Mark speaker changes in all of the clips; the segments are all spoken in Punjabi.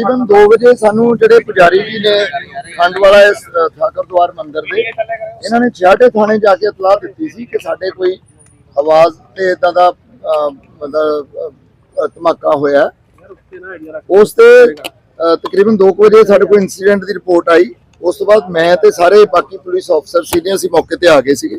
Speaker 1: ਤਕਰੀਬਨ 2 ਵਜੇ ਸਾਨੂੰ ਜਿਹੜੇ ਪੁਜਾਰੀ ਜੀ ਨੇ ਖੰਡ ਇਸ ਅ, ਮੰਦਿਰ ਦੇ ਇਹਨਾਂ ਨੇ ਛਿਆਟੇ ਥਾਣੇ ਜਾ ਕੇ ਇਤਲਾਹ ਦਿੱਤੀ ਸੀ ਕਿ ਸਾਡੇ ਕੋਈ ਆਵਾਜ਼ ਤੇ ਇਦਾਂ ਦਾ ਮਤਲਬ ਧਮਾਕਾ ਹੋਇਆ। ਉਸ ਤੇ ਅ, ਤਕਰੀਬਨ 2 ਵਜੇ ਸਾਡੇ ਕੋਲ ਇਨਸੀਡੈਂਟ ਦੀ ਰਿਪੋਰਟ ਆਈ। ਉਸ ਤੋਂ ਬਾਅਦ ਮੈਂ ਤੇ ਸਾਰੇ ਬਾਕੀ ਪੁਲਿਸ ਅਫਸਰ ਸੀਗੇ ਅਸੀਂ ਮੌਕੇ ਤੇ ਆ ਗਏ ਸੀਗੇ।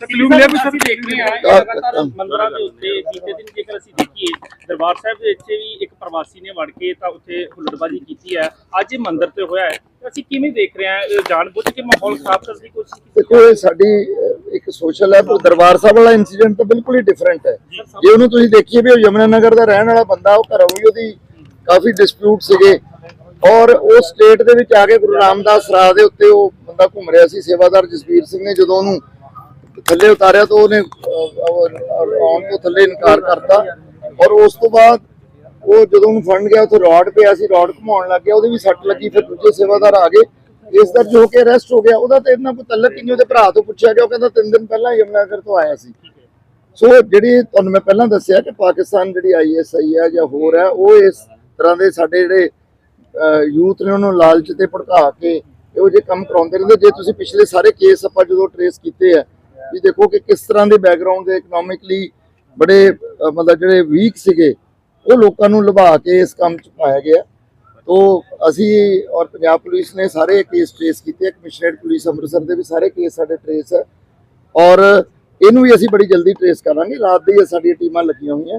Speaker 2: ਕਲੂ ਮਿਲਿਆ ਵੀ ਅਸੀਂ ਦੇਖ ਰਹੇ ਹਾਂ ਇਹ
Speaker 1: ਆਹ,
Speaker 2: ਲਗਾਤਾਰ
Speaker 1: ਆਹ।
Speaker 2: ਮੰਦਰਾਂ ਦੇ ਉੱਤੇ ਬੀਤੇ ਦਿਨ ਜੇਕਰ ਅਸੀਂ ਦੇਖੀਏ ਦਰਬਾਰ ਸਾਹਿਬ ਦੇ ਵਿੱਚ ਵੀ ਇੱਕ ਪ੍ਰਵਾਸੀ ਨੇ ਵੜ ਕੇ ਤਾਂ ਉੱਥੇ ਹੁੱਲੜਬਾਜ਼ੀ ਕੀਤੀ ਹੈ। ਅੱਜ ਇਹ ਮੰਦਿਰ ਤੇ ਹੋਇਆ ਹੈ। ਤਾਂ ਅਸੀਂ ਕਿਵੇਂ ਦੇਖ ਰਹੇ ਹਾਂ ਇਹ ਜਾਣਬੁੱਝ ਕੇ ਮਾਹੌਲ ਖਰਾਬ ਕਰਨ ਦੀ ਕੋਸ਼ਿਸ਼ ਕੀਤੀ
Speaker 1: ਦੇਖੋ ਇਹ ਸਾਡੀ ਅਹ, ਇੱਕ ਸੋਸ਼ਲ ਹੈ ਪਰ ਦਰਬਾਰ ਸਾਹਿਬ ਵਾਲਾ ਇਨਸੀਡੈਂਟ ਤਾਂ ਬਿਲਕੁਲ ਹੀ ਡਿਫਰੈਂਟ ਹੈ। ਜੇ। ਉਹਨੂੰ ਤੁਸੀਂ ਦੇਖੀਏ ਵੀ ਉਹ ਯਮਨਾ ਨਗਰ ਦਾ ਰਹਿਣ ਵਾਲਾ ਬੰਦਾ ਉਹ ਘਰੋਂ ਵੀ ਉਹਦੀ ਕਾਫੀ ਡਿਸਪਿਊਟ ਸੀਗੇ। ਔਰ ਉਹ ਸਟੇਟ ਦੇ ਵਿੱਚ ਆ ਕੇ ਗੁਰੂ ਰਾਮਦਾਸ ਰਾਹ ਦੇ ਉੱਤੇ ਉਹ ਬੰਦਾ ਘੁੰਮ ਰਿਹਾ ਸੀ ਸੇਵਾਦਾਰ ਜਸਵੀਰ ਸਿੰਘ ਨੇ ਜਦੋਂ ਉਹਨੂੰ ਥੱਲੇ ਉਤਾਰਿਆ ਤਾਂ ਉਹਨੇ ਆਉਣ ਤੋਂ ਥੱਲੇ ਇਨਕਾਰ ਕਰਤਾ। ਔਰ ਉਸ ਤੋਂ ਬਾਅਦ ਉਹ ਜਦੋਂ ਉਹਨੂੰ ਫੜਨ ਗਿਆ, ਉੱਥੇ ਰੋਡ ਪਿਆ ਸੀ, ਰੋਡ ਘੁਮਾਉਣ ਲੱਗ ਗਿਆ, ਉਹਦੇ ਵੀ ਸੱਟ ਲੱਗੀ, ਫਿਰ ਦੂਜੇ ਸੇਵਾਦਾਰ ਆ ਗਏ। ਇਸ ਦਰਜ ਹੋ ਕੇ ਅਰੈਸਟ ਹੋ ਗਿਆ, ਉਹਦਾ ਤੇ ਇਹਨਾਂ ਕੋਈ ਤਲਕ ਨਹੀਂ ਉਹਦੇ ਭਰਾ ਤੋਂ ਪੁੱਛਿਆ ਗਿਆ, ਉਹ ਕਹਿੰਦਾ ਤਿੰਨ ਦਿਨ ਪਹਿਲਾਂ ਯਮਨਾਗਰ ਤੋਂ ਆਇਆ ਸੀ। ਸੋ ਜਿਹੜੀ ਤੁਹਾਨੂੰ ਮੈਂ ਪਹਿਲਾਂ ਦੱਸਿਆ ਕਿ ਪਾਕਿਸਤਾਨ ਜਿਹੜੀ ਆਈਐਸਆਈ ਹੈ ਜਾਂ ਹੋਰ ਹੈ, ਉਹ ਇਸ ਤਰ੍ਹਾਂ ਦੇ ਸਾਡੇ ਜਿਹੜੇ ਯੂਥ ਨੇ ਉਹਨੂੰ ਲਾਲਚ ਤੇ ਭੜਕਾ ਕੇ ਇਹੋ ਜਿਹੇ ਕੰਮ ਕਰਾਉਂਦੇ ਰਹਿੰਦੇ। ਜੇ ਤੁਸੀਂ ਪਿਛਲੇ ਸਾਰੇ ਕੇਸ ਆਪਾਂ ਜਦੋਂ ਟਰੇਸ ਕੀਤੇ ਆ ਵੀ ਦੇਖੋ ਕਿ ਕਿਸ ਤਰ੍ਹਾਂ ਦੇ ਬੈਕਗ੍ਰਾਉਂਡ ਦੇ ਇਕਨੋਮਿਕਲੀ ਬੜੇ ਮਤਲਬ ਜਿਹੜੇ ਵੀਕ ਸੀਗੇ, ਉਹ ਲੋਕਾਂ ਨੂੰ ਲੁਭਾ ਕੇ ਇਸ ਕੰਮ 'ਚ ਪਾਇਆ ਗਿਆ। ਤੋ ਅਸੀਂ ਔਰ ਪੰਜਾਬ ਪੁਲਿਸ ਨੇ ਸਾਰੇ ਕੇਸ ਟ੍ਰੇਸ ਕੀਤੇ ਕਮਿਸ਼ਨਰੇਟ ਪੁਲਿਸ ਅੰਮ੍ਰਿਤਸਰ ਦੇ ਵੀ ਸਾਰੇ ਕੇਸ ਸਾਡੇ ਟ੍ਰੇਸ ਹੈ ਔਰ ਇਹਨੂੰ ਵੀ ਅਸੀਂ ਬੜੀ ਜਲਦੀ ਟ੍ਰੇਸ ਕਰਾਂਗੇ, ਰਾਤ ਦੀ ਸਾਡੀਆਂ ਟੀਮਾਂ ਲੱਗੀਆਂ ਹੋਈਆਂ।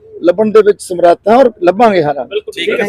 Speaker 1: ਲੱਭਣ ਦੇ ਵਿੱਚ ਸਮਰੱਥ ਹਾਂ ਔਰ ਲੱਭਾਂਗੇ
Speaker 2: ਹਾਰਾਂ ਠੀਕ ਹੈ।